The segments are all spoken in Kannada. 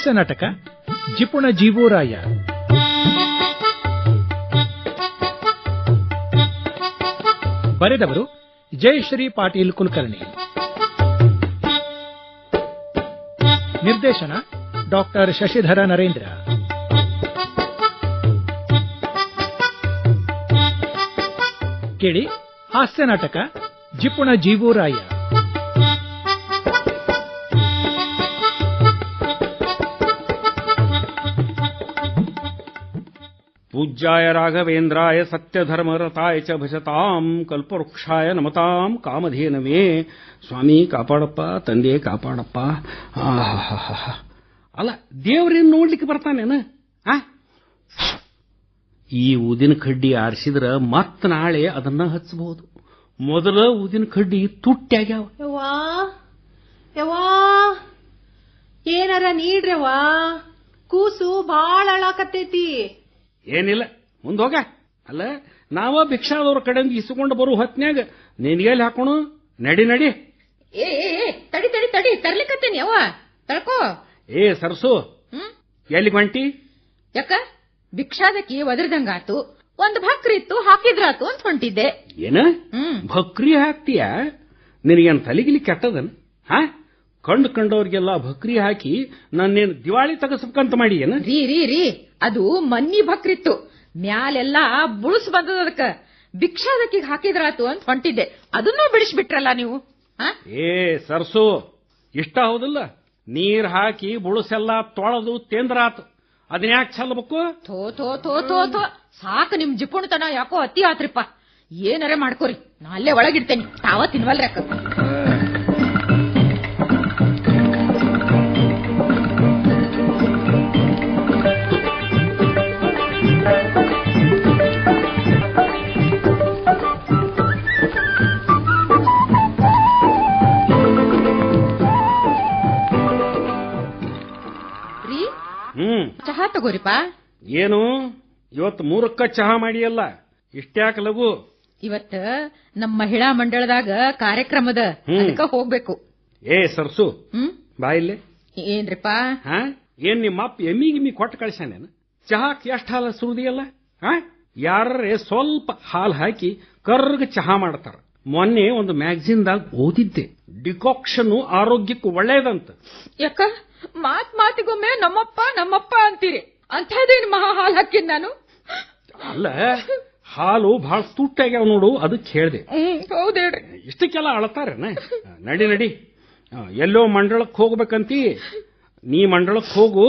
ಹಾಸ್ಯ ನಾಟಕ, ಜಿಪುಣ ಜೀವೋರಾಯ ಬರೆದವರು ಜಯಶ್ರೀ ಪಾಟೀಲ್ ಕುಲಕರ್ಣಿ. ನಿರ್ದೇಶನ ಡಾಕ್ಟರ್ ಶಶಿಧರ ನರೇಂದ್ರ. ಕೇಳಿ, ಹಾಸ್ಯ ನಾಟಕ, ಜಿಪುಣ ಜೀವೂರಾಯ ಪೂಜ್ಯಾಯ ರಾಘವೇಂದ್ರಾಯ ಸತ್ಯಧರ್ಮರತಾಯ ಚ ಭಜತಾಂ ಕಲ್ಪವೃಕ್ಷಾಯ ನಮತಾಂ ಕಾಮಧೇನವೇ. ಸ್ವಾಮಿ ಕಾಪಾಡಪ್ಪ, ತಂದೆ ಕಾಪಾಡಪ್ಪ. ಅಲ್ಲ, ದೇವ್ರೇನು ನೋಡ್ಲಿಕ್ಕೆ ಬರ್ತಾನೇನ? ಆ? ಈ ಊದಿನ ಕಡ್ಡಿ ಆರಿಸಿದ್ರ ಮತ್ ನಾಳೆ ಅದನ್ನ ಹಚ್ಚಬಹುದು ಮೊದಲ ಊದಿನ ಕಡ್ಡಿ ತುಟ್ಟ್ಯಾಗ್ಯಾವ ಯವಾ ಏನಾರ ನೀಡ್ರವ್ವಾ? ಕೂಸು ಬಾಳ ಅಳಾಕತ್ತೈತಿ. ಏನಿಲ್ಲ. ಮುಂದೆ ಹೋಗ. ಅಲ್ಲ ನಾವ ಭಿಕ್ಷಾದವ್ರ ಕಡೆಯಿಂದ ಇಸ್ಕೊಂಡು ಬರೋ ಹೊತ್ನ್ಯಾಗ ನಿನ್ಗೆಲ್ಲಿ ಹಾಕೋಣ? ನಡಿ ನಡಿ. ಏ ಏ, ಏ, ತಡಿ ತಡಿ ತಡಿ ತರ್ಲಿಕತ್ತೇನಿ ಯವ್ವ ತಳ್ಕೋ ಏ ಸರ್ಸು. ಹ್ಮ್? ಎಲ್ಲಿ ಹೊಂಟಿ? ಯಾಕ? ಭಿಕ್ಷಾದಕ್ಕೆ ಒದರ್ದಂಗಾತು. ಒಂದ್ ಭಕ್ರಿ ಇತ್ತು ಹಾಕಿದ್ರಾತು ಅಂತ ಹೊಂಟಿದ್ದೆ. ಏನ? ಹ್ಮ್. ಭಕ್ರಿ ಹಾಕ್ತೀಯ? ನಿನಗೇನ್ ತಲಿಗಿಲಿ ಕೆಟ್ಟದನ್? ಹಾ? ಕಂಡು ಕಂಡವ್ರಿಗೆಲ್ಲ ಭಕ್ರಿ ಹಾಕಿ ನನ್ನೇನು ದಿವಾಳಿ ತಗಸ್ಬೇಕಂತ ಮಾಡಿ ಏನ? ರೀ ರೀ ರೀ. ಅದು ಮನ್ನಿ ಭಕ್ರಿತ್ತು ಮ್ಯಾಲೆಲ್ಲ ಬುಳುಸ್ ಬಂದದ ಅದಕ್ಕ. ಭಿಕ್ಷಾದಕ್ಕೆ ಹಾಕಿದ್ರಾತು ಅಂತ ಹೊಂಟಿದ್ದೆ. ಅದನ್ನೂ ಬಿಡಿಸ್ಬಿಟ್ರಲ್ಲ ನೀವು? ಏ ಸರ್ಸು ಇಷ್ಟ ಹೌದಿಲ್ಲ? ನೀರ್ ಹಾಕಿ ಬುಳುಸೆಲ್ಲ ತೊಳೆದು ತೇಂದ್ರಾತು. ಅದನ್ಯಾಕೆ ಚಲ್ಬೇಕು ಥೋ ಥೋ ಥೋ ಥೋ ಥೋ. ಸಾಕು ನಿಮ್ ಜಿಪುಣತನ ಯಾಕೋ ಅತಿ ಆತ್ರಿಪ್ಪ. ಏನಾರ ಮಾಡ್ಕೋರಿ. ನಾ ಅಲ್ಲೇ ಒಳಗಿಡ್ತೇನೆ. ತಾವ ತಿನ್ವಲ್ರಿ ಚಹಾ ಏನು? ಇವತ್ತು ಮೂರಕ್ಕ ಚಹಾ ಮಾಡಿಯಲ್ಲ. ಇಷ್ಟ್ಯಾಕ ಲಘು. ಇವತ್ತ ನಮ್ಮ ಮಹಿಳಾ ಮಂಡಳದಾಗ ಕಾರ್ಯಕ್ರಮದ ಅದಕ್ಕ ಹೋಗ್ಬೇಕು. ಏ ಸರ್ಸು. ಹ್ಮ್? ಬಾಯಿಲ್ಲೆ ಏನ್ರಿಪಾ ಹಾ? ಏನ್ ನಿಮ್ಮ ಅಪ್ಪ ಎಮ್ಮಿ ಗಿಮ್ಮಿ ಕೊಟ್ಟು ಕಳ್ಸ್ಯಾನೇನು? ಚಹಾಕ್ ಎಷ್ಟು ಹಾಲು ಸುರುದಿಯಲ್ಲ? ಹಾ? ಯಾರೇ ಸ್ವಲ್ಪ ಹಾಲು ಹಾಕಿ ಕರ್ಗ ಚಹಾ ಮಾಡ್ತಾರ. ಮೊನ್ನೆ ಒಂದು ಮ್ಯಾಗಝಿನ್ದಾಗ ಓದಿದ್ದೆ. ಡಿಕಾಕ್ಷನ್ ಆರೋಗ್ಯಕ್ಕೆ ಒಳ್ಳೇದಂತ. ಯಾಕ? ಮಾತ್ ಮಾತಿಗೊಮ್ಮೆ ನಮ್ಮಪ್ಪ ನಮ್ಮಪ್ಪ ಅಂತೀರಿ. ಅಂಥದ್ದೇನು ಮಹಾ ಹಾಲು ಹಾಕಿದ್ ನಾನು? ಅಲ್ಲ ಹಾಲು ಬಹಳ ತುಟ್ಟಾಗ್ಯಾವ ನೋಡು ಅದಕ್ಕೆ ಹೇಳ್ದೆ. ಹ್ಮ್ ಹೌದೇಳ್ರಿ ಇಷ್ಟಕ್ಕೆಲ್ಲ ಅಳತಾರ ನಡಿ ನಡಿ. ಎಲ್ಲೋ ಮಂಡಳಕ್ಕೆ ಹೋಗ್ಬೇಕಂತಿ. ನೀ ಮಂಡಳಕ್ಕೆ ಹೋಗು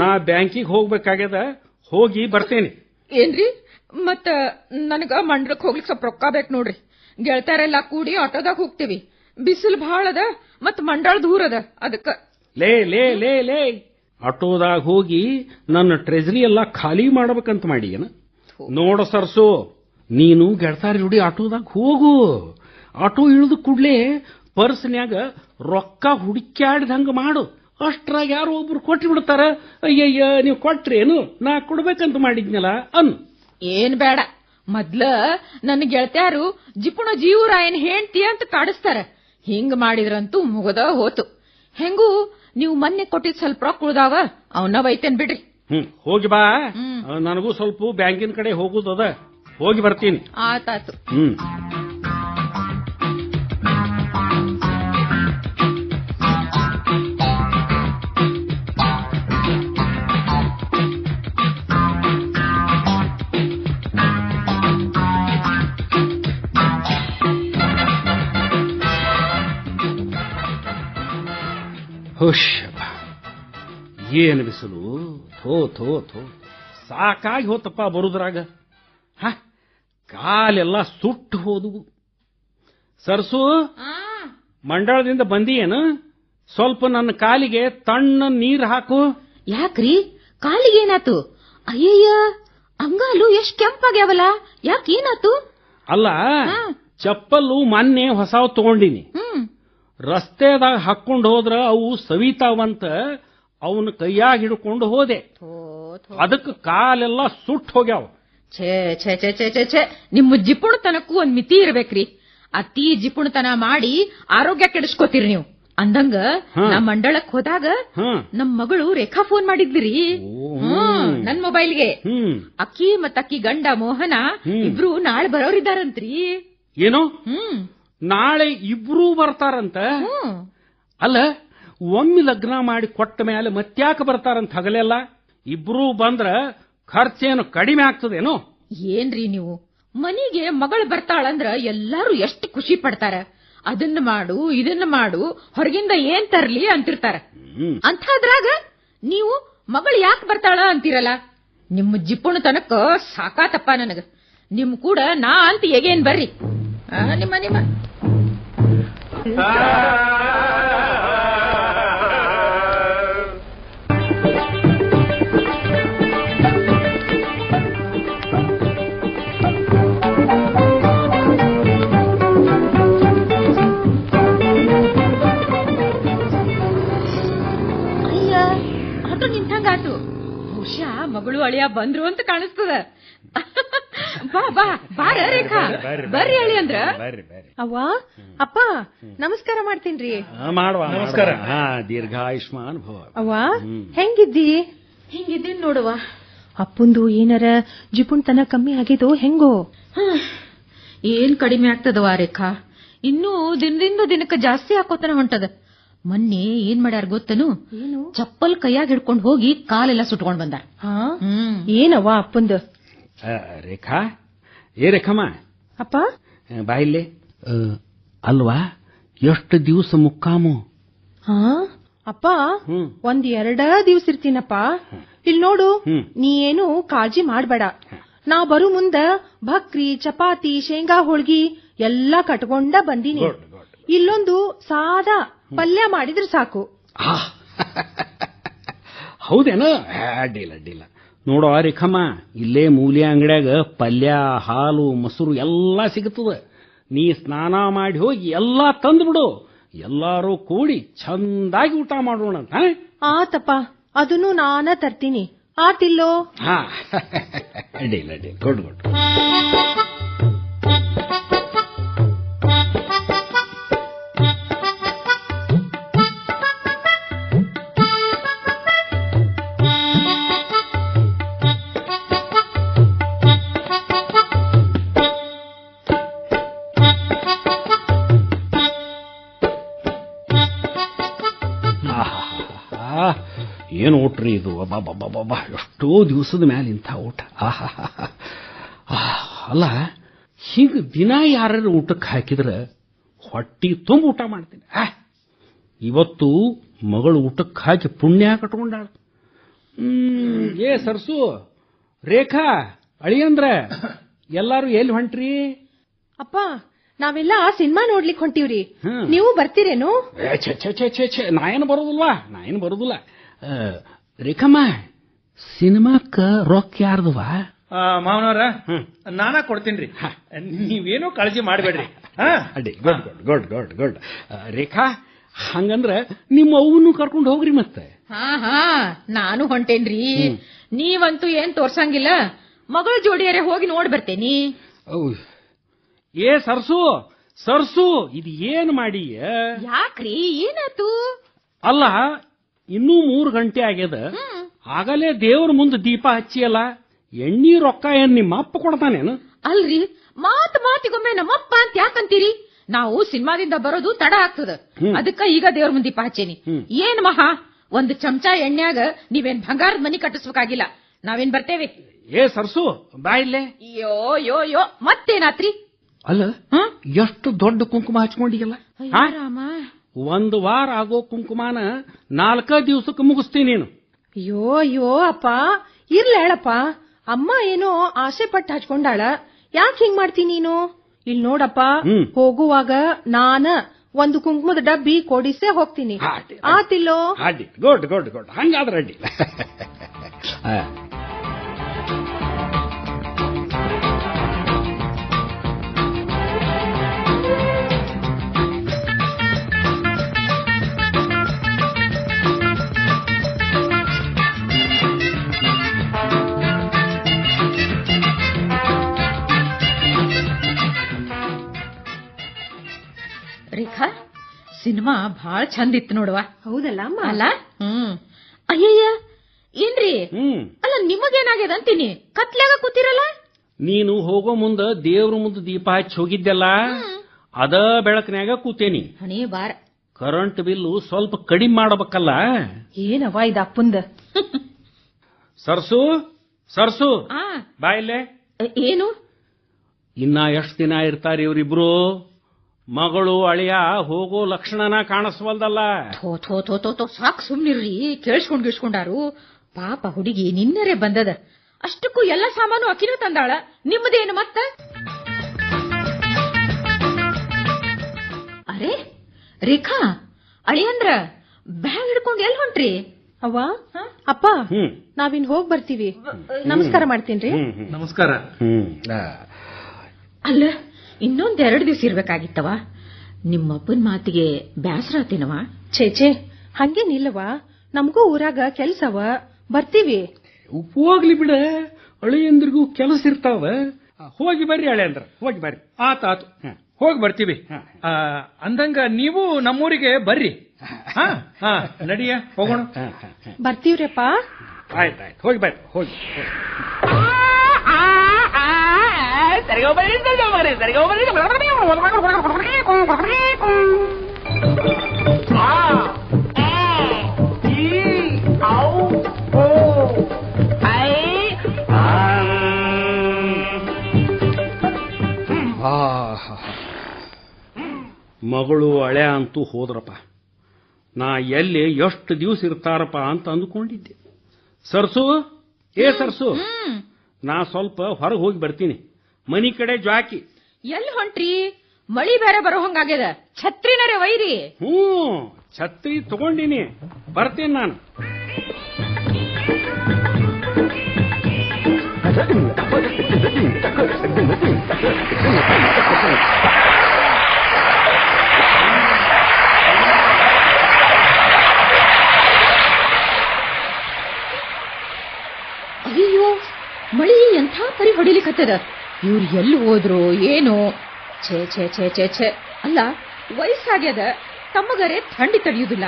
ನಾ ಬ್ಯಾಂಕಿಗೆ ಹೋಗ್ಬೇಕಾಗ್ಯದ ಹೋಗಿ ಬರ್ತೇನೆ. ಏನ್ರಿ? ಮತ್ತ ನನಗ ಮಂಡಳಕ್ಕೆ ಹೋಗ್ಲಿಕ್ಕೆ ಸ್ವಲ್ಪ ರೊಕ್ಕ ಬೇಕು ನೋಡ್ರಿ. ಗೆಳತಾರೆಲ್ಲ ಕೂಡಿ ಆಟೋದಾಗ ಹೋಗ್ತೀವಿ. ಬಿಸಿಲು ಭಾಳ ಅದ ಮತ್ ಮಂಡಳ ದೂರ ಅದ ಅದಕ್ಕ. ಲೇ ಲೇ ಲೇ ಲೇ. ಆಟೋದಾಗ ಹೋಗಿ ನನ್ನ ಟ್ರೆಜರಿ ಎಲ್ಲ ಖಾಲಿ ಮಾಡ್ಬೇಕಂತ ಮಾಡಿ ಏನ ನೋಡ ಸರ್ಸು ನೀನು ಗೆಳತಾರಿ ಜೋಡಿ ಆಟೋದಾಗ ಹೋಗು. ಆಟೋ ಇಳಿದು ಕೂಡಲೇ ಪರ್ಸ್ನ್ಯಾಗ ರೊಕ್ಕ ಹುಡುಕ್ಯಾಡ್ದಂಗ ಮಾಡು. ಅಷ್ಟ್ರಾಗ ಯಾರೋ ಒಬ್ರು ಕೊಟ್ಟು ಬಿಡ್ತಾರ. ಅಯ್ಯಯ್ಯ ನೀವು ಕೊಟ್ರೇನು? ನಾ ಕೊಡ್ಬೇಕಂತ ಮಾಡಿದ್ನಲ್ಲ ಅನ್. ಏನ್ ಬೇಡ. ಮೊದ್ಲ ನನ್ನ ಗೆಳತ್ಯಾರು ಜಿಪುಣ ಜೀವರಾಯನ್ ಹೇಳ್ತಿ ಅಂತ ಕಾಡಿಸ್ತಾರ. ಹಿಂಗ್ ಮಾಡಿದ್ರಂತೂ ಮುಗದ ಹೋತು. ಹೆಂಗೂ ನೀವು ಮೊನ್ನೆ ಕೊಟ್ಟಿದ್ ಸ್ವಲ್ಪ ರೊಕ್ಕ ಉಳ್ದಾವ ಅವನ್ನ ಬೈತೇನ್ ಬಿಡ್ರಿ. ಹ್ಮ್ ಹೋಗಿ ಬಾ. ನನಗೂ ಸ್ವಲ್ಪ ಬ್ಯಾಂಕಿನ ಕಡೆ ಹೋಗುದದ. ಹೋಗಿ ಬರ್ತೀನಿ. ಆತಾತು ಹ್ಮ್. ಹುಷ್ಯಪ್ಪ ಏನು ಬಿಸಿಲು? ಥೋ ಥೋ ಥೋ. ಸಾಕಾಗಿ ಹೋತಪ್ಪ ಬರುದ್ರಾಗ. ಹಾ? ಕಾಲೆಲ್ಲ ಸುಟ್ಟು ಹೋದವು. ಸರ್ಸು ಮಂಡಳದಿಂದ ಬಂದಿಯೇನು? ಸ್ವಲ್ಪ ನನ್ನ ಕಾಲಿಗೆ ತಣ್ಣ ನೀರು ಹಾಕು. ಯಾಕ್ರಿ? ಕಾಲಿಗೇನಾತು ಅಯ್ಯಯ್ಯ ಅಂಗಾಲು ಎಷ್ಟು ಕೆಂಪಾಗ್ಯಾವಲ್ಲ. ಏನಾತು? ಅಲ್ಲ. ಚಪ್ಪಲ್ಲು ಮೊನ್ನೆ ಹೊಸಾವ್ ತಗೊಂಡಿನಿ. ಹ್ಮ್. ರಸ್ತೆದಾಗ ಹಾಕೊಂಡು ಹೋದ್ರ ಅವು ಸವಿತಾವಂತ ಅವನ ಕೈಯಾಗ ಹಿಡ್ಕೊಂಡು ಹೋದೆ. ಅದಕ್ಕೆ ಕಾಲೆಲ್ಲ ಸುಟ್ಟು ಹೋಗ್ಯಾವ. ಛೇ ಛೇ ಛೇ ಛೇ ಛೇ ಛೇ. ನಿಮ್ಮ ಜಿಪುಣತನಕ್ಕೂ ಒಂದ್ ಮಿತಿ ಇರ್ಬೇಕ್ರಿ. ಅತಿ ಜಿಪುಣತನ ಮಾಡಿ ಆರೋಗ್ಯ ಕೆಡಿಸ್ಕೋತೀರಿ ನೀವು. ಅಂದಂಗ ನಮ್ಮ ನಾ ಮಂಡಳಕ್ ಹೋದಾಗ ನಮ್ ಮಗಳು ರೇಖಾ ಫೋನ್ ಮಾಡಿದ್ರಿ ನನ್ ಮೊಬೈಲ್ಗೆ. ಹ್ಮ್. ಅಕ್ಕಿ ಮತ್ತ ಅಕ್ಕಿ ಗಂಡ ಮೋಹನ ಇಬ್ರು ನಾಳೆ ಬರೋರಿದ್ದಾರಂತ್ರಿ. ಏನು? ಹ್ಮ್. ನಾಳೆ ಇಬ್ರೂ ಬರ್ತಾರಂತ? ಅಲ್ಲ ಒಮ್ಮೆ ಲಗ್ನ ಮಾಡಿ ಕೊಟ್ಟ ಮೇಲೆ ಮತ್ತ್ಯಾಕೆ ಬರ್ತಾರಂತ ಹಗಲೆಲ್ಲ ಇಬ್ರೂ ಬಂದ್ರ ಖರ್ಚೇನು ಕಡಿಮೆ ಆಗ್ತದೇನು? ಏನ್ರಿ ನೀವು? ಮನಿಗೆ ಮಗಳು ಬರ್ತಾಳಂದ್ರ ಎಲ್ಲಾರು ಎಷ್ಟು ಖುಷಿ ಪಡ್ತಾರ? ಅದನ್ನ ಮಾಡು ಇದನ್ನ ಮಾಡು ಹೊರಗಿಂದ ಏನ್ ತರ್ಲಿ ಅಂತಿರ್ತಾರ. ಅಂತಾದ್ರಾಗ ಅಂಥದ್ರಾಗ ನೀವು ಮಗಳು ಯಾಕೆ ಬರ್ತಾಳ ಅಂತೀರಲ್ಲ? ನಿಮ್ಮ ಜಿಪ್ಪುಣ ತನಕ ಸಾಕಾತಪ್ಪ ನನಗ. ನಿಮ್ ಕೂಡ ನಾ ಅಂತ ಹೇಗೇನ್ ಬರ್ರಿ. ನಿಮ್ಮ ನಿಮ್ಮ. ಅಯ್ಯ ಆಟೋ ನಿಂತಂಗಾತು ಬಹುಶಃ ಮಗಳು ಅಳಿಯ ಬಂದ್ರು ಅಂತ ಕಾಣಿಸ್ತದ. ಬಾ ಬಾ ಬಾರ ರೇಖಾ. ಬರ್ರಿ ಅಳಿ ಅಂದ್ರ. ಅವ್ವ ಅಪ್ಪ ನಮಸ್ಕಾರ ಮಾಡ್ತೀನ್ರಿ. ಮಾಡುವ ನಮಸ್ಕಾರ. ಹಾ ದೀರ್ಘಾಯುಷ್ಮಾನ್ ಭವ ಅವ್ವ. ಹೆಂಗಿದ್ದಿ? ಹಿಂಗಿದ್ದೀನ್ ನೋಡುವ. ಅಪ್ಪಂದು ಏನಾರ ಜಿಪುಣ್ತನ ಕಮ್ಮಿ ಆಗಿದೋ ಹೆಂಗೋ. ಏನ್ ಕಡಿಮೆ ಆಗ್ತದವ ರೇಖಾ? ಇನ್ನೂ ದಿನದಿಂದ ದಿನಕ್ಕೆ ಜಾಸ್ತಿ ಹಾಕೋತನ ಹೊಂಟದ. ಮೊನ್ನೆ ಏನ್ ಮಾಡ್ಯಾರ ಗೊತ್ತನು? ಚಪ್ಪಲ್ ಕೈಯಾಗ ಹಿಡ್ಕೊಂಡು ಹೋಗಿ ಕಾಲೆಲ್ಲ ಸುಟ್ಕೊಂಡ್ ಬಂದಾರ. ಹಾ? ಹ್ಮ್. ಏನವ್ವ ಅಪ್ಪಂದು? ಆ, ರೇಖಾ? ಏ ರೇಖಮ್ಮ. ಅಪ್ಪ? ಆ, ಬಾ ಇಲ್ಲಿ. ಆ, ಅಲ್ವಾ? ಎಷ್ಟು ದಿವಸ ಮುಕ್ಕಾಮು? ಹಾ ಅಪ್ಪ ಹ್ಮ್. ಒಂದ್ ಎರಡ ದಿವಸ ಇರ್ತೀನಪ್ಪ. ಇಲ್ ನೋಡು ಹ್ಮ್. ನೀ ಏನು ಕಾಳಜಿ ಮಾಡ್ಬೇಡ. ನಾ ಬರು ಮುಂದ ಭಕ್ರಿ ಚಪಾತಿ ಶೇಂಗಾ ಹೋಳ್ಗಿ ಎಲ್ಲಾ ಕಟ್ಕೊಂಡ ಬಂದೀನಿ. Good good. ಇಲ್ಲೊಂದು ಸಾದಾ ಪಲ್ಯ ಮಾಡಿದ್ರೆ ಸಾಕು. ಆ, ಹೌದೇನ? ಆ, ಅಡ್ಡಿಲ್ಲ ಅಡ್ಡಿಲ್ಲ. ನೋಡೋ ರೇಖಮ್ಮ ಇಲ್ಲೇ ಮೂಲಿ ಅಂಗಡ್ಯಾಗ ಪಲ್ಯ ಹಾಲು ಮೊಸರು ಎಲ್ಲ ಸಿಗುತ್ತದ. ನೀ ಸ್ನಾನ ಮಾಡಿ ಹೋಗಿ ಎಲ್ಲ ತಂದು ಎಲ್ಲಾರು ಕೂಡಿ ಚಂದಾಗಿ ಊಟ ಮಾಡೋಣ? ಆತಪ್ಪ ಅದನ್ನು ನಾನ ತರ್ತೀನಿ. ಆತಿಲ್ಲೋ? ಹಾ. ಅಡ್ಡಿಲ್ಲ ಅಡ್ಡಿಲ್ಲ ಗುಡ್ ಏನು ಊಟ್ರಿ ಇದು? ಅಬ್ಬಬ್ಬಬ್ಬಬ್ಬ ಎಷ್ಟೋ ದಿವಸದ ಮೇಲೆ ಇಂಥ ಊಟ. ಆಹಾ ಅಲ್ಲ ಹೀಗ ದಿನ ಯಾರು ಊಟಕ್ಕೆ ಹಾಕಿದ್ರೆ ಹೊಟ್ಟಿ ತುಂಬ ಊಟ ಮಾಡ್ತೀನಿ. ಆ, ಇವತ್ತು ಮಗಳು ಊಟಕ್ಕೆ ಹಾಕಿ ಪುಣ್ಯ ಕಟ್ಕೊಂಡಾಳ. ಏ ಸರ್ಸು ರೇಖಾ ಅಳಿಯಂದ್ರ ಎಲ್ಲಾರು ಎಲ್ಲಿ ಹೊಂಟ್ರಿ? ಅಪ್ಪ ನಾವೆಲ್ಲ ಸಿನಿಮಾ ನೋಡ್ಲಿಕ್ಕೆ ಹೊಂಟಿವ್ರಿ. ನೀವು ಬರ್ತೀರೇನು? ಛೇ ಛೆ ಛೆ ಛೇ ಛೆ ಛೆ ನಾ ಏನು ಬರೋದಿಲ್ವಾ ನಾ ಏನು ಬರೋದಿಲ್ಲ. ರೇಖಮ್ಮ ಸಿನಿಮಾಕ್ಕ ರೊಕ್ಕ ಯಾರ್ದವಾ ಮಾವನವ್ರ ನಾನು ನಾನ ರೀ ನೀವೇನೋ ಕಾಳಜಿ ಮಾಡಬೇಡ್ರಿ. ಅಡ್ಡಿ ಗೋಡ್ good good good good. Rekha ಹಂಗಂದ್ರ ನಿಮ್ಮ ಅವನು ಕರ್ಕೊಂಡು ಹೋಗ್ರಿ ಮತ್ತೆ. ಹಾ ಹಾ. ನಾನು ಹೊಂಟೇನ್ರಿ. ನೀವಂತೂ ಏನ್ ತೋರ್ಸಂಗಿಲ್ಲ. ಮಗಳ ಜೋಡಿಯರೇ ಹೋಗಿ ನೋಡ್ ಬರ್ತೇನಿ. ಔ. ಏ ಸರ್ಸು ಸರ್ಸು ಇದು ಏನ್ ಮಾಡಿ ಯಾಕ್ರಿ ಏನಾತು ಅಲ್ಲ ಇನ್ನೂ ಮೂರು ಗಂಟೆ ಆಗ್ಯದ. ಆಗಲೇ ದೇವ್ರ ಮುಂದೆ ದೀಪ ಹಚ್ಚಿಯಲ್ಲ ಎಣ್ಣಿ ರೊಕ್ಕ ಏನ್ ನಿಮ್ಮ ಅಪ್ಪ ಕೊಡ್ತಾನೇನು? ಅಲ್ರಿ ಮಾತ್ ಮಾತಿಗೊಮ್ಮೆ ನಮ್ಮಪ್ಪ ಅಂತ ಯಾಕಂತೀರಿ? ನಾವು ಸಿನಿಮಾದಿಂದ ಬರೋದು ತಡ ಆಗ್ತದ. ಅದಕ್ಕ ಈಗ ದೇವ್ರ ಮುಂದೆ ದೀಪ ಹಚ್ಚೇನಿ. ಏನ್ ಮಹಾ ಒಂದು ಚಮಚ ಎಣ್ಣ್ಯಾಗ ನೀವೇನ್ ಬಂಗಾರದ ಮನಿ ಕಟ್ಟಿಸ್ಬೇಕಾಗಿಲ್ಲ. ನಾವೇನ್ ಬರ್ತೇವೆ? ಏ ಸರ್ಸು ಬಾಯಿಲ್ಲೇ ಯೋ ಯೋ ಯೋ ಮತ್ತೇನಾತ್ರಿ? ಅಲ್ಲ? ಎಷ್ಟು ದೊಡ್ಡ ಕುಂಕುಮ ಹಚ್ಕೊಂಡಿಯಲ್ಲ? ಹಾ? ರಾಮ. ಒಂದು ವಾರ ಆಗೋ ಕುಂಕುಮಾನ ನಾಲ್ಕ ದಿವಸಕ್ಕೆ ಮುಗಿಸ್ತೀನಿ ನೀನು. ಅಯ್ಯೋ ಅಯ್ಯೋ ಅಪ್ಪ. ಇರ್ಲ ಹೇಳಪ್ಪ. ಅಮ್ಮ ಏನೋ ಆಸೆ ಪಟ್ಟು ಹಚ್ಕೊಂಡಾಳ. ಯಾಕೆ ಹಿಂಗ್ ಮಾಡ್ತೀನಿ ನೀನು? ಇಲ್ ನೋಡಪ್ಪ ಹೋಗುವಾಗ ನಾನ ಒಂದು ಕುಂಕುಮದ ಡಬ್ಬಿ ಕೊಡಿಸೇ ಹೋಗ್ತೀನಿ. ಆತಿಲ್ಲೋ? ಅಡ್ಡಿ ಗುಡ್ ಗುಡ್ ಗುಡ್. ಹಂಗಾದ್ರೆ ಅಡ್ಡಿ. ಸಿನಿಮಾ ಭಾಳ ಚಂದ ಇತ್ತು ನೋಡುವ. ಹೌದಲ್ಲ ಅಮ್ಮ? ಅಲ್ಲ? ಹ್ಮ್. ಅಯ್ಯಯ್ಯ ಏನ್ರಿ? ಹ್ಮ್. ಅಲ್ಲ ನಿಮಗೇನಾಗ್ಯದ ಅಂತೀನಿ ಕತ್ಲಾಗ ಕೂತಿರಲ್ಲ? ನೀನು ಹೋಗೋ ಮುಂದ ದೇವ್ರ ಮುಂದ ದೀಪ ಹಚ್ಚಿ ಹೋಗಿದ್ದೆಲ್ಲ ಅದ ಬೆಳಕಿನ್ಯಾಗ ಕೂತೇನಿ. ಹಣಿ ಬಾರ. ಕರೆಂಟ್ ಬಿಲ್ಲು ಸ್ವಲ್ಪ ಕಡಿಮೆ ಮಾಡಬೇಕಲ್ಲ? ಏನವ ಇದ ಅಪ್ಪಂದ? ಸರ್ಸು ಸರ್ಸು ಆ. ಏನು? ಇನ್ನ ಎಷ್ಟ್ ದಿನ ಇರ್ತಾರೆ ಇವರಿಬ್ರು? ಮಗಳು ಅಳಿಯ ಹೋಗೋ ಲಕ್ಷಣನ ಕಾಣಿಸ್ವಲ್ದಲ್ಲ. ಥೋ ಥೋ ಥೋ ಥೋ ಥೋ ಸಾಕ್ ಸುಮ್ನಿರ್ರಿ. ಕೇಳಿಸ್ಕೊಂಡ್ ಗಿಳ್ಸ್ಕೊಂಡಾರು ಪಾಪ ಹುಡುಗಿ ನಿನ್ನರೇ ಬಂದದ. ಅಷ್ಟಕ್ಕೂ ಎಲ್ಲ ಸಾಮಾನು ಅಕಿನ ತಂದಾಳ. ನಿಮ್ಮದೇನು ಮತ್ತ? ಅರೆ ರೇಖಾ ಅಳಿಯಂದ್ರ ಬ್ಯಾಗ್ ಹಿಡ್ಕೊಂಡು ಎಲ್ಲಿ ಹೊಂಟ್ರಿ? ಅವ್ವ ಅಪ್ಪ ನಾವಿನ್ ಹೋಗ್ ಬರ್ತೀವಿ. ನಮಸ್ಕಾರ ಮಾಡ್ತೀನಿ ನಮಸ್ಕಾರ. ಅಲ್ಲ ಇನ್ನೊಂದ್ ದಿವಸ ಇರಬೇಕಾಗಿತ್ತವ ನಿಮ್ಮಪ್ಪನ ಮಾತಿಗೆ ಬ್ಯಾಸರ ಆತೇನವ ಛೇ ಛೇ ಹಂಗೇನಿಲ್ಲವ ನಮಗೂ ಊರಾಗ ಕೆಲಸವ. ಬರ್ತೀವಿ. ಹೋಗ್ಲಿ ಬಿಡ. ಅಳಿಯಂದ್ರಿಗೂ ಕೆಲಸ ಇರ್ತಾವ. ಹೋಗಿ ಬರ್ರಿ ಅಳೆಯಂದ್ರ ಹೋಗಿ ಬರ್ರಿ. ಆತ ಆತು. ಹೋಗಿ ಬರ್ತೀವಿ. ಅಂದಂಗ ನೀವು ನಮ್ಮೂರಿಗೆ ಬರ್ರಿ. ಹಾ ಹಾ. ನಡಿಯ ಹೋಗೋಣ. ಬರ್ತೀವ್ರಪ್ಪ. ಆಯ್ತಾಯ್ತು ಹೋಗಿ ಬರ್ರಿ ಹೋಗಿ. ಮಗಳು ಅಳೆ ಅಂತೂ ಹೋದ್ರಪ್ಪ. ನಾ ಎಲ್ಲಿ ಎಷ್ಟು ದಿವಸ ಇರ್ತಾರಪ್ಪ ಅಂತ ಅಂದುಕೊಂಡಿದ್ದೆ. ಸರ್ಸು? ಏ ಸರ್ಸು? ನಾ ಸ್ವಲ್ಪ ಹೊರಗೆ ಹೋಗಿ ಬರ್ತೀನಿ. ಮನಿ ಕಡೆ ಜ್ವಾಕಿ. ಎಲ್ಲಿ ಹೊಂಟ್ರಿ? ಮಳಿ ಬೇರೆ ಬರೋ ಹಂಗಾಗ್ಯದ. ಛತ್ರಿನರೆ ವೈರಿ. ಹ್ಞೂ ಛತ್ರಿ ತಗೊಂಡಿನಿ. ಬರ್ತೀನಿ ನಾನು. ಅಯ್ಯೋ ಮಳಿ ಎಂಥ ಪರಿ ಹೊಡಿಲಿಕತ್ತದ ಇವ್ರು ಎಲ್ಲಿ ಹೋದ್ರು ಏನು? ಛೇ ಛೇ ಛೇ ಛೇ ಛೇ. ಅಲ್ಲ, ವಯಸ್ಸಾಗ್ಯದ ತಮ್ಮಗರೆ ಥಂಡಿ ತಡೆಯುವುದಿಲ್ಲ.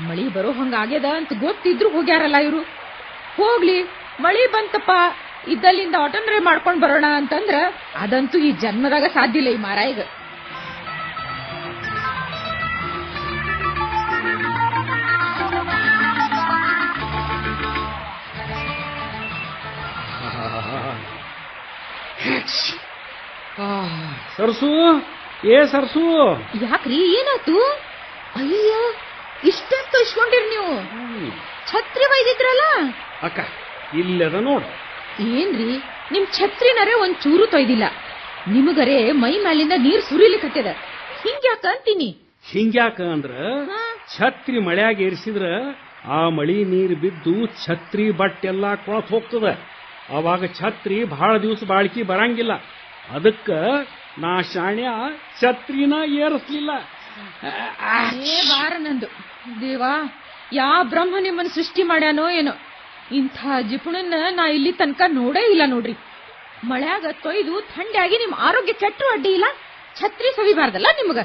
ಮಳಿ ಬರೋ ಹಂಗಾಗ್ಯದ ಅಂತ ಗೊತ್ತಿದ್ರು ಹೋಗ್ಯಾರಲ್ಲ ಇವ್ರು. ಹೋಗ್ಲಿ, ಮಳಿ ಬಂತಪ್ಪ, ಇದ್ದಲ್ಲಿಂದ ಆಟೋನರೇ ಮಾಡ್ಕೊಂಡು ಬರೋಣ ಅಂತಂದ್ರ ಅದಂತೂ ಈ ಜನ್ಮದಾಗ ಸಾಧ್ಯ ಇಲ್ಲ ಈ ಮಾರಾಯಿಗ. ಸರ್ಸು? ಏ ಸರ್ಸು? ಯಾಕ್ರಿ ಏನಾಯ್ತು? ಅಯ್ಯ ಇಷ್ಟಂತ ಇಸ್ಕೊಂಡಿರಿ ನೀವು? ಛತ್ರಿ ಒಯ್ದಿದ್ರಲ್ಲ? ಅಕ್ಕ ಇಲ್ಲದ ನೋಡು. ಏನ್ರಿ ನಿಮ್ ಛತ್ರಿನರೇ ಒಂದ್ ಚೂರು ತೊಯ್ದಿಲ್ಲ. ನಿಮಗರೆ ಮೈ ಮೇಲಿಂದ ನೀರ್ ಸುರಿಲಿಕ್ಕತ್ತದ ಹಿಂಗ್ಯಾಕ ಅಂತೀನಿ? ಹಿಂಗ್ಯಾಕ ಅಂದ್ರ ಛತ್ರಿ ಮಳ್ಯಾಗ ಏರಿಸಿದ್ರ ಆ ಮಳಿ ನೀರು ಬಿದ್ದು ಛತ್ರಿ ಬಟ್ಟೆಲ್ಲ ಕೊಳತ್ ಹೋಗ್ತದ. ಅವಾಗ ಛತ್ರಿ ಬಹಳ ದಿವಸ ಬಾಳ್ಕಿ ಬರಂಗಿಲ್ಲ. ಅದಕ್ಕೆ ನಾ ಶಾಣ್ಯ ಛತ್ರಿನ ಏರಿಸ್ಲಿಲ್ಲ. ಬಾರ ನಂದು. ದೇವಾ ಯಾ ಬ್ರಹ್ಮ ನಿಮ್ಮನ್ನು ಸೃಷ್ಟಿ ಮಾಡ್ಯಾನೋ ಏನೋ. ಇಂಥ ಜಿಪುಣನ್ನ ನಾ ಇಲ್ಲಿ ತನಕ ನೋಡೇ ಇಲ್ಲ ನೋಡ್ರಿ. ಮಳೆಯಾಗ ತೊಯ್ದು ಥಂಡಿಯಾಗಿ ನಿಮ್ಮ ಆರೋಗ್ಯ ಕೆಟ್ಟರು ಅಡ್ಡಿ ಇಲ್ಲ. ಛತ್ರಿ ಸವಿಬಾರ್ದಲ್ಲ ನಿಮ್ಗ.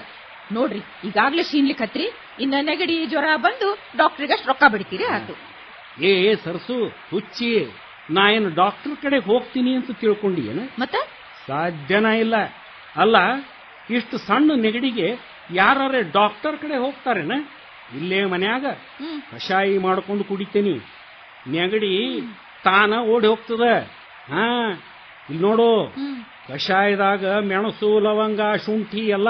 ನೋಡ್ರಿ ಈಗಾಗ್ಲೇ ಶೀನ್ಲಿಕತ್ರಿ ಇನ್ನ ನೆಗಡಿ ಜ್ವರ ಬಂದು ಡಾಕ್ಟ್ರಿಗಷ್ಟು ರೊಕ್ಕ ಬಿಡ್ತೀರಿ ಆತು. ಏ ಸರ್ಸು ಹುಚ್ಚಿ. ನಾ ಏನು ಡಾಕ್ಟರ್ ಕಡೆ ಹೋಗ್ತೀನಿ ಅಂತ ತಿಳ್ಕೊಂಡಿ ಏನು ಮತ್ತೆ? ಸಾಧ್ಯನ ಇಲ್ಲ. ಅಲ್ಲ ಇಷ್ಟು ಸಣ್ಣ ನೆಗಡಿಗೆ ಯಾರೇ ಡಾಕ್ಟರ್ ಕಡೆ ಹೋಗ್ತಾರೇನ? ಇಲ್ಲೇ ಮನ್ಯಾಗ ಕಷಾಯಿ ಮಾಡ್ಕೊಂಡು ಕುಡಿತೇನಿ. ನೆಗಡಿ ತಾನ ಓಡಿ ಹೋಗ್ತದ. ಹಾ ಇಲ್ಲಿ ನೋಡು. ಕಷಾಯದಾಗ ಮೆಣಸು ಲವಂಗ ಶುಂಠಿ ಎಲ್ಲ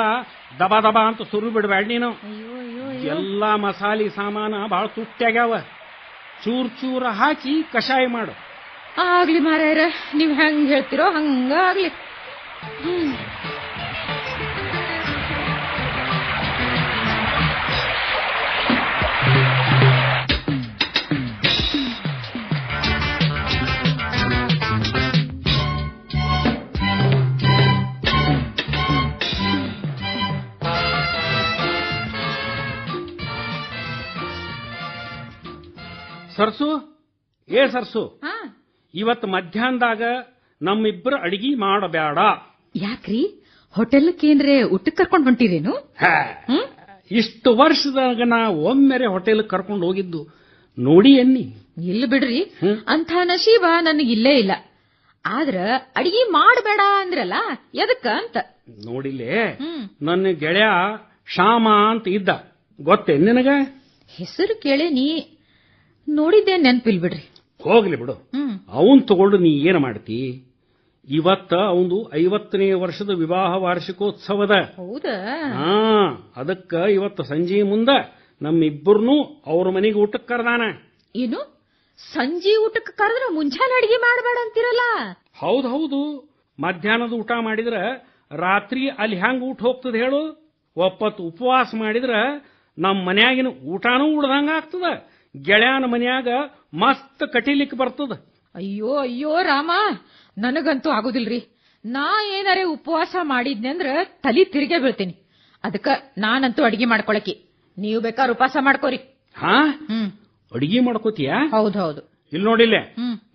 ದಬ ದಬ ಅಂತ ಸುರು ಬಿಡಬೇಡ ನೀನು. ಎಲ್ಲಾ ಮಸಾಲಿ ಸಾಮಾನ ಬಹಳ ತುಟ್ಟಿಯಾಗ್ಯಾವ ಚೂರ್ ಚೂರ ಹಾಕಿ ಕಷಾಯ ಮಾಡು. ಆಗ್ಲಿ ಮಾರಾಯರ ನೀವ್ ಹೆಂಗ್ ಹೇಳ್ತಿರೋ ಹಂಗ ಆಗ್ಲಿ. ಸರ್ಸು? ಏ ಸರ್ಸು? ಹಾ. ಇವತ್ತು ಮಧ್ಯಾಹ್ನದಾಗ ನಮ್ಮಿಬ್ಬರು ಅಡಿಗೆ ಮಾಡಬೇಡ. ಯಾಕ್ರಿ? ಹೋಟೆಲ್ಕೇನ್ರೆ ಊಟಕ್ಕೆ ಕರ್ಕೊಂಡು ಹೊಂಟಿರೇನು? ಇಷ್ಟು ವರ್ಷದಾಗ ನಾ ಒಮ್ಮೆರೆ ಹೋಟೆಲ್ ಕರ್ಕೊಂಡು ಹೋಗಿದ್ದು. ನೋಡಿ ಎನ್ನಿ. ಇಲ್ಲ ಬಿಡ್ರಿ. ಅಂಥ ನಶೀಬ ನನಗಿಲ್ಲೇ ಇಲ್ಲೇ ಇಲ್ಲ. ಆದ್ರ ಅಡಿಗೆ ಮಾಡಬೇಡ ಅಂದ್ರಲ್ಲ ಎದಕ್ಕ ಅಂತ? ನೋಡಿಲ್ಲೇ ನನ್ನ ಗೆಳೆಯ ಶ್ಯಾಮ ಅಂತ ಇದ್ದ. ಗೊತ್ತೇ ನಿನಗ? ಹೆಸರು ಕೇಳೇನಿ. ನೋಡಿದ್ದೆ ನೆನ್ಪಿಲ್ ಬಿಡ್ರಿ. ಹೋಗ್ಲಿ ಬಿಡು. ಅವನು ತಗೊಂಡು ನೀ ಏನು ಮಾಡ್ತಿ? ಇವತ್ತ ಅವಂದು ಐವತ್ತನೇ ವರ್ಷದ ವಿವಾಹ ವಾರ್ಷಿಕೋತ್ಸವದ. ಹೌದಾ? ಹಾ ಅದಕ್ಕ ಇವತ್ತು ಸಂಜೆ ಮುಂದ ನಮ್ಮಿಬ್ಬರನ್ನು ಅವ್ರ ಮನೆಗೆ ಊಟಕ್ಕೆ ಕರೆದಾನ. ಏನು? ಸಂಜೆ ಊಟಕ್ಕೆ ಕರೆದ್ರ ಮುಂಜಾನೆ ಅಡಿಗೆ ಮಾಡಬೇಡ ಅಂತಿರಲ್ಲ? ಹೌದು ಹೌದು. ಮಧ್ಯಾಹ್ನದ ಊಟ ಮಾಡಿದ್ರ ರಾತ್ರಿ ಅಲ್ಲಿ ಹ್ಯಾಂಗ ಊಟ ಹೋಗ್ತದೆ ಹೇಳು? ಒಪ್ಪತ್ತು ಉಪವಾಸ ಮಾಡಿದ್ರ ನಮ್ಮ ಮನ್ಯಾಗಿನ ಊಟನೂ ಉಳ್ದಂಗ ಆಗ್ತದ ಗೆಳೆಯನ ಮನ್ಯಾಗ ಮಸ್ತ್ ಕಟೀಲಿಕ್ಕೆ ಬರ್ತದ. ಅಯ್ಯೋ ಅಯ್ಯೋ ರಾಮ ನನಗಂತೂ ಆಗುದಿಲ್ರಿ. ನಾ ಏನಾರೆ ಉಪವಾಸ ಮಾಡಿದ್ನೆ ಅಂದ್ರ ತಲಿ ತಿರ್ಗೆ ಬೀಳ್ತೀನಿ. ಅದಕ್ಕ ನಾನಂತೂ ಅಡಿಗೆ ಮಾಡ್ಕೊಳಕಿ ನೀವು ಬೇಕಾದ್ರೆ ಉಪವಾಸ ಮಾಡ್ಕೋರಿ. ಹಾ? ಅಡಿಗೆ ಮಾಡ್ಕೋತೀಯಾ? ಹೌದೌದು. ಹೌದು ಇಲ್ಲಿ ನೋಡಿಲ್ಲ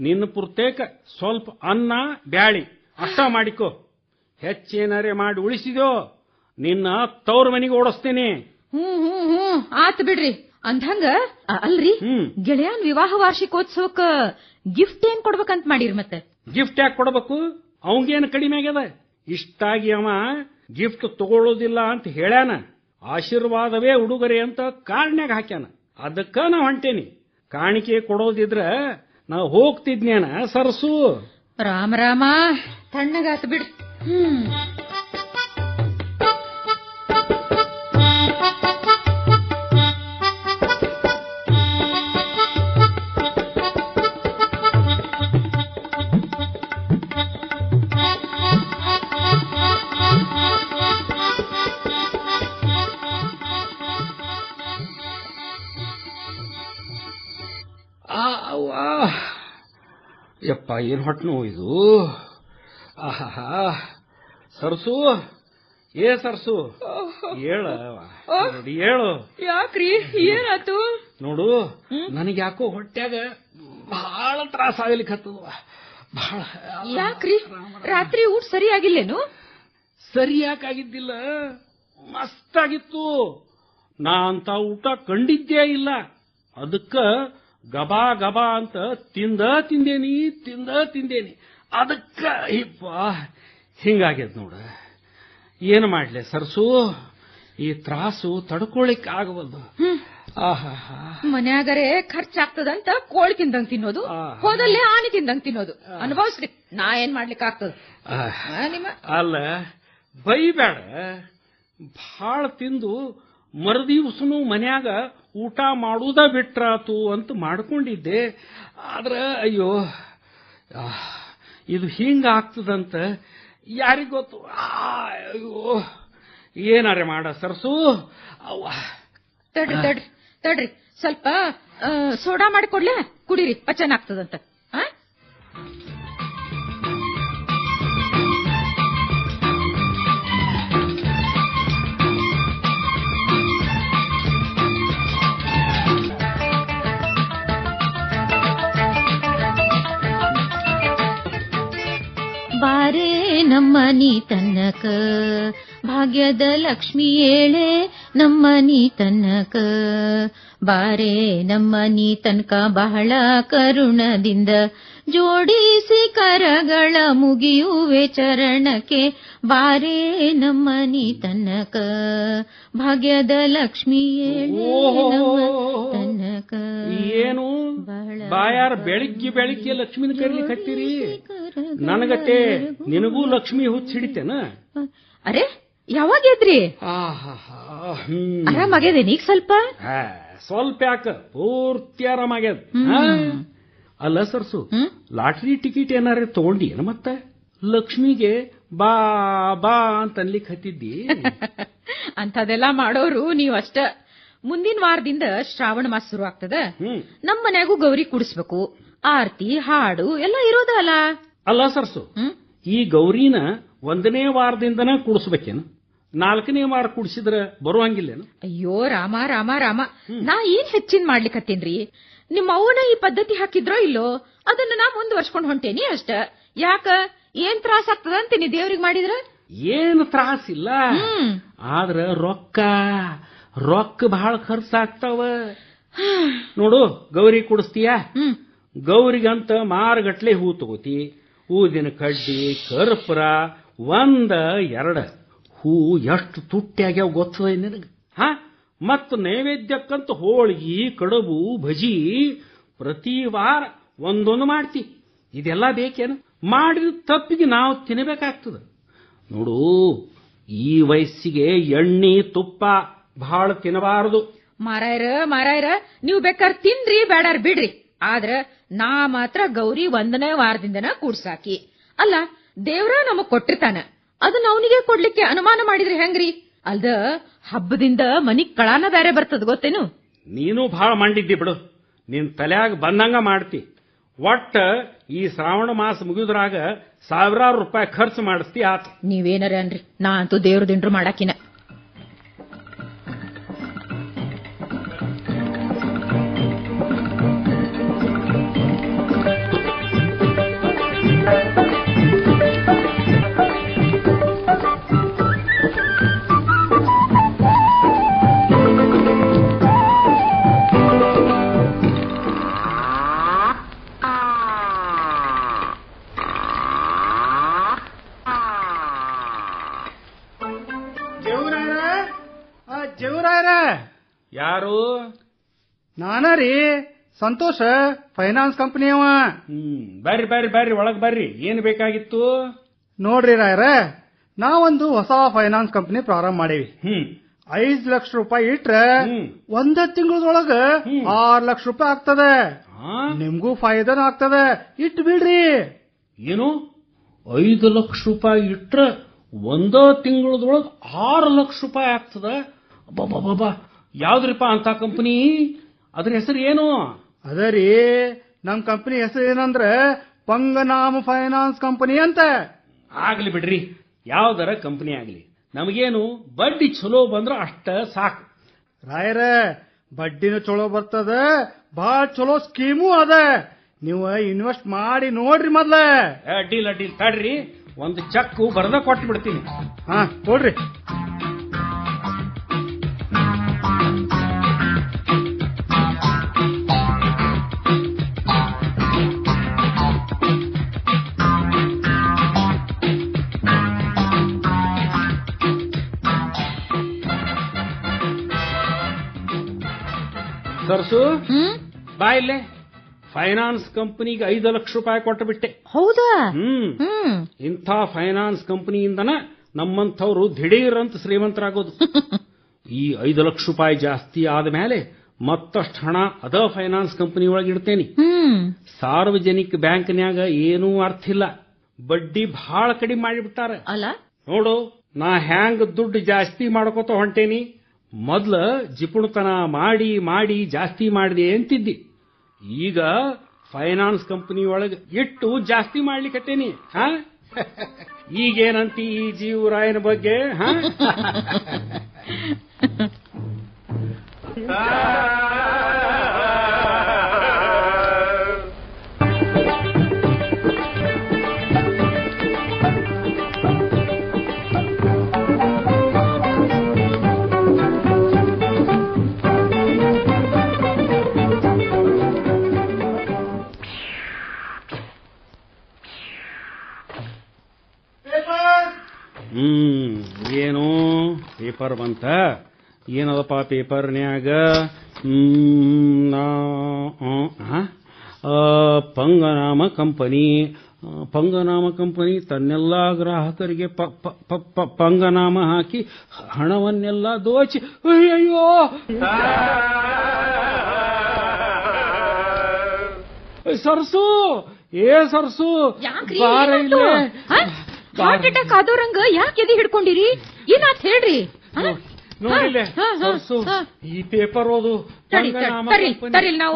ನಿನ್ನ ಪುರ್ತೇಕ ಸ್ವಲ್ಪ ಅನ್ನ ಬ್ಯಾಳಿ ಅಷ್ಟ ಮಾಡಿಕೋ. ಹೆಚ್ಚೇನಾರೆ ಮಾಡಿ ಉಳಿಸಿದ್ಯೋ ನಿನ್ನ ತವ್ರ ಮನೆಗೆ ಓಡಿಸ್ತೀನಿ. ಹ್ಮ್ ಹ್ಮ್ ಹ್ಮ್. ಆತ್ ಬಿಡ್ರಿ. ಅಂದಂಗ ಅಲ್ರಿ? ಗೆಳೆಯನ್ ವಿವಾಹ ವಾರ್ಷಿಕೋತ್ಸವಕ್ಕ ಗಿಫ್ಟ್ ಏನ್ ಕೊಡ್ಬೇಕಂತ ಮಾಡಿರಿ ಮತ್ತೆ? ಗಿಫ್ಟ್ ಯಾಕೆ ಕೊಡಬೇಕು? ಅವಂಗೇನು ಕಡಿಮೆ ಆಗ್ಯದ? ಇಷ್ಟಾಗಿ ಅವ ಗಿಫ್ಟ್ ತಗೊಳ್ಳೋದಿಲ್ಲ ಅಂತ ಹೇಳ್ಯಾನ. ಆಶೀರ್ವಾದವೇ ಉಡುಗೊರೆ ಅಂತ ಕಾರಣಾಗ ಹಾಕ್ಯಾನ. ಅದಕ್ಕ ನಾ ಹೊಂಟೇನಿ. ಕಾಣಿಕೆ ಕೊಡೋದಿದ್ರ ನಾ ಹೋಗ್ತಿದ್ನೇನ ಸರಸು. ರಾಮ ರಾಮ. ತಣ್ಣಗಾತ್ ಬಿಡ್. ಹ್ಮ್. ಯಪ್ಪ ಏನ್ ಹೊಟ್ಟೆ ನೋವು ಇದು? ಆಹಾ ಸರ್ಸು ಏ ಸರ್ಸು? ಹೇಳ ಹೇಳು. ಯಾಕ್ರಿ? ಏನಾಯ್ತು? ನೋಡು ನನಗೆ ಯಾಕೋ ಹೊಟ್ಯಾಗ ಬಹಳ ತ್ರಾಸ ಆಗ್ಲಿಕ್ಕೆ ಹತ್ತದ. ಬಹಳ ಯಾಕ್ರಿ? ರಾತ್ರಿ ಊಟ ಸರಿಯಾಗಿಲ್ಲೇನು? ಆಗಿಲ್ಲೇನು ಸರಿ ಯಾಕಾಗಿದ್ದಿಲ್ಲ ಮಸ್ತ್ ಆಗಿತ್ತು ನಾ ಅಂತ ಊಟ ಕಂಡಿದ್ದೇ ಇಲ್ಲ. ಅದಕ್ಕ ಗಬಾ ಗಬಾ ಅಂತ ತಿಂದ ತಿಂದೇನಿ ತಿಂದ ತಿಂದೇನಿ. ಅದಕ್ಕ ಹಿಪ್ಪ ಹಿಂಗಾಗ್ಯದ ನೋಡ. ಏನು ಮಾಡ್ಲೆ ಸರ್ಸು? ಈ ತ್ರಾಸು ತಡ್ಕೊಳಿಕ್ ಆಗವಲ್ದು ಮನ್ಯಾಗರೆ ಖರ್ಚಾಗ್ತದಂತ ಕೋಳಿ ತಿಂದಂಗ್ ತಿನ್ನೋದು. ಹೋದಲ್ಲೇ ಆನೆ ತಿಂದಂಗ್ ತಿನ್ನೋದು. ಅನುಭವಿಸ್ರಿ. ನಾ ಏನ್ ಮಾಡ್ಲಿಕ್ಕೆ ಆಗ್ತದ ಅಲ್ಲ ಬೈಬೇಡ. ಭಾಳ ತಿಂದು ಮರುದಿವ್ಸನು ಮನ್ಯಾಗ ಊಟ ಮಾಡುವುದ ಬಿಟ್ರಾತು ಅಂತ ಮಾಡ್ಕೊಂಡಿದ್ದೆ. ಆದ್ರೆ ಅಯ್ಯೋ ಇದು ಹಿಂಗಾಗ್ತದಂತ ಯಾರಿಗ್ ಗೊತ್ತು? ಅಯ್ಯೋ, ಏನಾರೆ ಮಾಡ ಸರ್ಸು? ಅವ್ವ. ತಡ್ರಿ ತಡ್ರಿ ತಡ್ರಿ. ಸ್ವಲ್ಪ ಸೋಡಾ ಮಾಡಿಕೊಡ್ಲೆ ಕುಡೀರಿ, ಪಚನ ಆಗ್ತದಂತ. ನಮ್ಮನಿ ತನ್ನಕ ಭಾಗ್ಯದ ಲಕ್ಷ್ಮಿ ಏಳೆ ನಮ್ಮನಿ ತನ್ನಕ ನಮ್ಮ ನಮ್ಮನಿ ತನಕ ಬಹಳ ಕರುಣದಿಂದ. ಜೋಡಿಸಿ ಕರಗಳ ಮುಗಿಯುವೆ ಚರಣಕ್ಕೆ. ಬಾರೆ ನಮ್ಮನಿ ತನ್ನಕ ಭಾಗ್ಯದ ಲಕ್ಷ್ಮಿ ಏಳೆ ನಮ್ಮ ತನ್ನಕ ಏನು? ಬಹಳ ಬಾಯಾರ ಬೆಳಿಗ್ಗೆ ಬೆಳಿಗ್ಗೆ ಲಕ್ಷ್ಮಿನ ಕರೀಲಿ ಹತ್ತೀರಿ ನನಗತ್ತೆ ನಿನಗೂ ಲಕ್ಷ್ಮಿ ಹುಚ್ಚ ಹಿಡಿತೇನ ಅರೆ ಯಾವಾಗ ಎದ್ರಿ? ಆರಾಮಾಗ್ಯದ. ಆರಾಮಾಗ್ಯದೇನಿ ಈಗ ಸ್ವಲ್ಪ ಸ್ವಲ್ಪ ಯಾಕ? ಪೂರ್ತಿ ಆರಾಮಾಗ್ಯದ? ಅಲ್ಲ ಸರ್ಸು ಲಾಟ್ರಿ ಟಿಕೆಟ್ ಏನಾರ ತಗೊಂಡಿ ಏನ ಮತ್ತ? ಲಕ್ಷ್ಮಿಗೆ ಬಾ ಬಾ ಅಂತ ಅನ್ಲಿಕ್ ಹತ್ತಿದ್ದಿ? ಅಂತದೆಲ್ಲ ಮಾಡೋರು ನೀವಷ್ಟ ಅಷ್ಟ. ಮುಂದಿನ ವಾರದಿಂದ ಶ್ರಾವಣ ಮಾಸ ಶುರು ಆಗ್ತದ ನಮ್ಮ ನಮ್ ಮನ್ಯಾಗೂ ಗೌರಿ ಕುಡಿಸ್ಬೇಕು. ಆರ್ತಿ ಹಾಡು ಎಲ್ಲ ಇರೋದಲ್ಲ. ಅಲ್ಲ ಸರ್ಸು ಈ ಗೌರಿನ ಒಂದನೇ ವಾರದಿಂದನ ಕುಡಿಸ್ಬೇಕೇನು? ನಾಲ್ಕನೇ ವಾರ ಕುಡಿಸಿದ್ರ ಬರುವಂಗಿಲ್ಲೇನು? ಅಯ್ಯೋ ರಾಮ ರಾಮ ರಾಮ. ನಾ ಏನ್ ಹೆಚ್ಚಿನ ಮಾಡ್ಲಿಕತ್ತೇನ್ರಿ? ನಿಮ್ಮ ಅವನ ಈ ಪದ್ಧತಿ ಹಾಕಿದ್ರೋ ಇಲ್ಲೋ? ಅದನ್ನ ನಾ ಮುಂದುವರ್ಸ್ಕೊಂಡ್ ಹೊಂಟೇನಿ ಅಷ್ಟ. ಯಾಕ? ಏನ್ ತ್ರಾಸ ಆಗ್ತದ ಅಂತೀನಿ ದೇವ್ರಿಗೆ ಮಾಡಿದ್ರ? ಏನು ತ್ರಾಸಿಲ್ಲ ಇಲ್ಲ. ಆದ್ರ ರೊಕ್ಕ ರೊಕ್ಕ ಬಹಳ ಖರ್ಚಾಗ್ತಾವ. ನೋಡು ಗೌರಿ ಕುಡಿಸ್ತೀಯ? ಗೌರಿಗಂತ ಮಾರುಗಟ್ಲೆ ಹೂ ತಗೋತಿ. ಊದಿನ ಕಡ್ಡಿ, ಕರ್ಪೂರ, ಒಂದ, ಎರಡ. ಹೂ ಎಷ್ಟು ತುಟ್ಟಿಯಾಗ್ಯಾವ ಗೊತ್ತದ ನಿನಗೆ? ಹಾ? ಮತ್ತು ನೈವೇದ್ಯಕ್ಕಂತ ಹೋಳಿಗೆ, ಕಡುಬು ಭಜಿ ಪ್ರತಿ ವಾರ ಒಂದೊಂದು ಮಾಡ್ತಿ. ಇದೆಲ್ಲ ಬೇಕೇನು? ಮಾಡಿದ ತಪ್ಪಿಗೆ ನಾವು ತಿನ್ನಬೇಕಾಗ್ತದೆ ನೋಡು, ಈ ವಯಸ್ಸಿಗೆ ಎಣ್ಣೆ, ತುಪ್ಪ ಬಹಳ ತಿನ್ನಬಾರದು. ಮಾರಾಯರ ಮಾರಾಯರ, ನೀವು ಬೇಕಾದ್ರೆ ತಿನ್ರಿ ಬೇಡಾರ್ ಬಿಡ್ರಿ. ಆದ್ರ ನಾ ಮಾತ್ರ ಗೌರಿ ಒಂದನೇ ವಾರದಿಂದನ ಕೂಡ್ಸಾಕಿ. ಅಲ್ಲ ದೇವ್ರ ನಮಗ್ ಕೊಟ್ಟಿರ್ತಾನ. ಅದನ್ನ ಅವನಿಗೆ ಕೊಡ್ಲಿಕ್ಕೆ ಅನುಮಾನ ಮಾಡಿದ್ರಿ ಹೆಂಗ್ರಿ? ಅಲ್ದ ಹಬ್ಬದಿಂದ ಮನಿ ಕಳಾನ ಬೇರೆ ಬರ್ತದ ಗೊತ್ತೇನು? ನೀನು ಬಹಳ ಮಂಡಿದ್ದಿ ಬಿಡು. ನಿನ್ ತಲೆಯಾಗ ಬಂದಂಗ ಮಾಡ್ತಿ. ಒಟ್ಟ ಈ ಶ್ರಾವಣ ಮಾಸ ಮುಗಿದ್ರಾಗ ಸಾವಿರಾರು ರೂಪಾಯಿ ಖರ್ಚು ಮಾಡಿಸ್ತಿ ಆತ. ನೀವೇನರ ಅನ್ರಿ? ನಾ ಅಂತೂ ದೇವ್ರ ದಿಂಡ್ರು ಮಾಡಾಕಿನ. ಸಂತೋಷ ಫೈನಾನ್ಸ್ ಕಂಪನಿ ಅವ. ಹ್ಮ್ ಬರ್ರಿ ಬರ್ರಿ ಬರ್ರಿ ಒಳಗ್ ಬರ್ರಿ. ಏನ್ ಬೇಕಾಗಿತ್ತು? ನೋಡ್ರಿ ರಾಯರ ನಾವೊಂದು ಹೊಸ ಫೈನಾನ್ಸ್ ಕಂಪನಿ ಪ್ರಾರಂಭ ಮಾಡೀವಿ. ಹ್ಮ್. ಐದ್ ಲಕ್ಷ ರೂಪಾಯಿ ಇಟ್ರೆ ಹ್ಮ್. ಒಂದ ತಿಂಗಳದೊಳಗ ಹ್ಮ್. ಆರ್ ಲಕ್ಷ ರೂಪಾಯಿ ಆಗ್ತದೆ. ಆ? ನಿಮ್ಗೂ ಫಾಯ್ದಾನು ಆಗ್ತದೆ. ಇಟ್ ಬಿಡ್ರಿ. ಏನು? ಐದು ಲಕ್ಷ ರೂಪಾಯಿ ಇಟ್ರ ಒಂದ ತಿಂಗಳದೊಳಗ ಆರು ಲಕ್ಷ ರೂಪಾಯಿ ಆಗ್ತದ? ಬಾಬಾ ಯಾವ್ದ್ರಿಪ್ಪ ಅಂತ ಕಂಪನಿ ಅದ್ರ ಹೆಸರು ಏನು? ಅದ ರೀ ನಮ್ ಕಂಪನಿ ಹೆಸರು ಏನಂದ್ರೆ ಪಂಗನಾಮ ಫೈನಾನ್ಸ್ ಕಂಪನಿ ಅಂತ. ಆಗ್ಲಿ ಬಿಡ್ರಿ ಯಾವ್ದರ ಕಂಪನಿ ಆಗ್ಲಿ ನಮಗೇನು ಬಡ್ಡಿ ಚಲೋ ಬಂದ್ರ ಅಷ್ಟ ಸಾಕು. ರಾಯರ ಬಡ್ಡಿನೂ ಚಲೋ ಬರ್ತದ ಬಹಳ ಚಲೋ ಸ್ಕೀಮು ಅದ. ನೀವು ಇನ್ವೆಸ್ಟ್ ಮಾಡಿ ನೋಡ್ರಿ ಮೊದ್ಲ. ಅಡ್ಡಿಲ್ ಅಡ್ಡಿಲ್ ತಡ್ರಿ ಒಂದು ಚೆಕ್ ಬರದ ಕೊಟ್ಟು ಬಿಡ್ತೀನಿ ಹಾ ಕೊಡ್ರಿ. ಸರ್ಸು ಬಾ ಇಲ್ಲೇ. ಫೈನಾನ್ಸ್ ಕಂಪನಿಗೆ ಐದು ಲಕ್ಷ ರೂಪಾಯಿ ಕೊಟ್ಟು ಬಿಟ್ಟೆ. ಹೌದಾ? ಹ್ಮ್. ಇಂಥ ಫೈನಾನ್ಸ್ ಕಂಪನಿಯಿಂದನ ನಮ್ಮಂಥವ್ರು ದಿಢೀರ್ ಅಂತ ಶ್ರೀಮಂತರಾಗೋದು. ಈ ಐದು ಲಕ್ಷ ರೂಪಾಯಿ ಜಾಸ್ತಿ ಆದ ಮೇಲೆ ಮತ್ತಷ್ಟು ಹಣ ಅದ ಫೈನಾನ್ಸ್ ಕಂಪನಿ ಒಳಗೆ ಇಡ್ತೇನೆ ಸಾರ್ವಜನಿಕ ಬ್ಯಾಂಕ್ನ್ಯಾಗ ಏನೂ ಅರ್ಥ ಇಲ್ಲ. ಬಡ್ಡಿ ಬಹಳ ಕಡಿಮೆ ಮಾಡಿಬಿಟ್ಟಾರ. ಅಲ್ಲ? ನೋಡು ನಾ ಹ್ಯಾಂಗ್ ದುಡ್ಡು ಜಾಸ್ತಿ ಮಾಡ್ಕೋತ ಹೊಂಟೇನಿ. ಮೊದ್ಲ ಜಿಪುಣತನ ಮಾಡಿ ಮಾಡಿ ಜಾಸ್ತಿ ಮಾಡಿದೆ ಅಂತಿದ್ದಿ. ಈಗ ಫೈನಾನ್ಸ್ ಕಂಪನಿ ಒಳಗೆ ಇಟ್ಟು ಜಾಸ್ತಿ ಮಾಡ್ಲಿಕ್ಕತ್ತೇನಿ ಹಾ? ಈಗೇನಂತಿ ಈ ಜೀವರಾಯನ ಬಗ್ಗೆ ಹಾ? ಏನದಪ್ಪ ಪೇಪರ್ನ್ಯಾಗ ಪಂಗನಾಮ ಕಂಪನಿ. ಪಂಗನಾಮ ಕಂಪನಿ ತನ್ನೆಲ್ಲ ಗ್ರಾಹಕರಿಗೆ ಪಂಗನಾಮ ಹಾಕಿ ಹಣವನ್ನೆಲ್ಲ ದೋಚಿ. ಅಯ್ಯಯ್ಯೋ! ಸರ್ಸು! ಏ ಸರ್ಸು! ಯಾಕ್ರಿ ಬಾರ ಇಲ್ಲೇ. ಹಾರ್ಟ್ ಅಟ್ಯಾಕ್ ಆದೋರಂಗ ಯಾಕೆ ಎದಿ ಹಿಡ್ಕೊಂಡಿರಿ? ಏನಾತ್ ಹೇಳ್ರಿ? ನೋಡಿಲ್ಲ. ಸರ್ಸು ಈ ಪೇಪರ್ ಓದು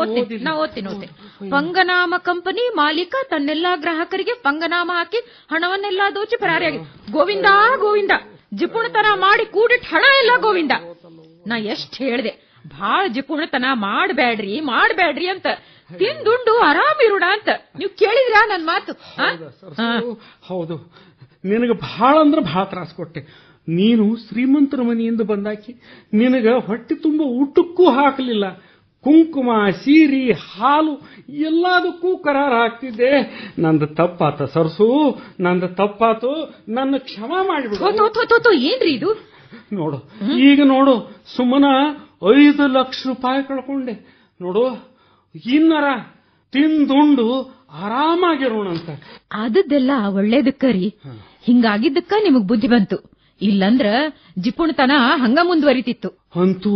ಓದ್ತೀನಿ ಓದ್ತೀನಿ ಓದ್ತೀನಿ. ಪಂಗನಾಮ ಕಂಪನಿ ಮಾಲೀಕ ತನ್ನೆಲ್ಲಾ ಗ್ರಾಹಕರಿಗೆ ಪಂಗನಾಮ ಹಾಕಿ ಹಣವನ್ನೆಲ್ಲಾ ದೋಚಿ ಪರಾರಿಯಾಗಿ ಗೋವಿಂದ ಗೋವಿಂದ. ಜಿಪುಣತನ ಮಾಡಿ ಕೂಡಿಟ್ ಹಣ ಎಲ್ಲ ಗೋವಿಂದ. ನಾ ಎಷ್ಟ್ ಹೇಳ್ದೆ ಭಾಳ ಜಿಪುಣತನ ಮಾಡಬೇಡ್ರಿ ಮಾಡಬೇಡ್ರಿ ಅಂತ. ತಿಂದುಂಡು ಆರಾಮಿರುಣ ಅಂತ. ನೀವು ಕೇಳಿದ್ರಾ ನನ್ ಮಾತು? ಹೌದು ನಿನಗೆ ಬಹಳ ಅಂದ್ರೆ ಬಹಳ ತ್ರಾಸ ಕೊಟ್ಟೆ. ನೀನು ಶ್ರೀಮಂತರ ಮನೆಯಿಂದ ಬಂದಾಕಿ ನಿನಗ ಹೊಟ್ಟೆ ತುಂಬ ಊಟಕ್ಕೂ ಹಾಕಲಿಲ್ಲ. ಕುಂಕುಮ ಸೀರಿ ಹಾಲು ಎಲ್ಲದಕ್ಕೂ ಕರಾರ ಹಾಕ್ತಿದ್ದೆ. ನಂದು ತಪ್ಪಾತ ಸರ್ಸು ನಂದು ತಪ್ಪಾತು ನನ್ನ ಕ್ಷಮ ಮಾಡಿಬಿಡು. ಏನ್ರಿ ಇದು? ನೋಡು ಈಗ ನೋಡು ಸುಮ್ಮನ ಐದು ಲಕ್ಷ ರೂಪಾಯಿ ಕಳ್ಕೊಂಡೆ. ನೋಡು ಇನ್ನರ ತಿಂದುಂಡು ಆರಾಮಾಗಿರೋಣಂತ. ಆದದ್ದೆಲ್ಲ ಒಳ್ಳೇದಕ್ಕ ರೀ. ಹಿಂಗಾಗಿದ್ದಕ್ಕ ನಿಮಗ್ ಬುದ್ಧಿ ಬಂತು. ಇಲ್ಲಂದ್ರ ಜಿಪುಣತನ ಹಂಗ ಮುಂದುವರಿತಿತ್ತು. ಅಂತೂ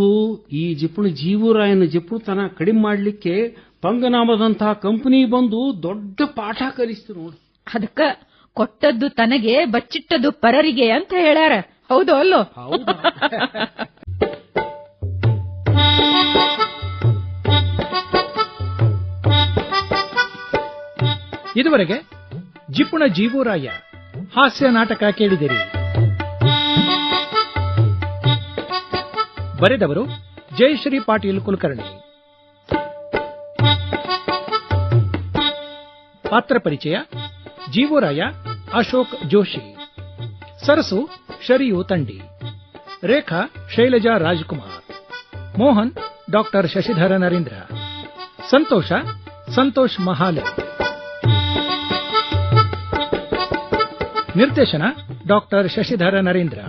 ಈ ಜಿಪುಣ ಜೀವರಾಯನ ಜಿಪುಣತನ ಕಡಿಮೆ ಮಾಡ್ಲಿಕ್ಕೆ ಪಂಗನಾಮದಂತಹ ಕಂಪನಿ ಬಂದು ದೊಡ್ಡ ಪಾಠ ಕಲಿಸ್ತು ನೋಡು. ಅದಕ್ಕ ಕೊಟ್ಟದ್ದು ತನಗೆ ಬಚ್ಚಿಟ್ಟದ್ದು ಪರರಿಗೆ ಅಂತ ಹೇಳ್ಯಾರ. ಹೌದು ಅಲ್ಲೋ? ಹೌದಾ? ಇದುವರೆಗೆ ಜಿಪುಣ ಜೀವರಾಯ ಹಾಸ್ಯ ನಾಟಕ ಕೇಳಿದಿರಿ. ಬರೆದವರು ಜಯಶ್ರೀ ಪಾಟೀಲ್ ಕುಲಕರ್ಣಿ ಪಾತ್ರ ಪರಿಚಯ ಜೀವೂರಾಯ ಅಶೋಕ್ ಜೋಶಿ ಸರಸು ಶರಿಯು ತಂಡಿ ರೇಖಾ ಶೈಲಜಾ ರಾಜ್ಕುಮಾರ್ ಮೋಹನ್ ಡಾಕ್ಟರ್ ಶಶಿಧರ ನರೇಂದ್ರ ಸಂತೋಷ ಸಂತೋಷ್ ಮಹಾಲೆ ನಿರ್ದೇಶನ ಡಾಕ್ಟರ್ ಶಶಿಧರ ನರೇಂದ್ರ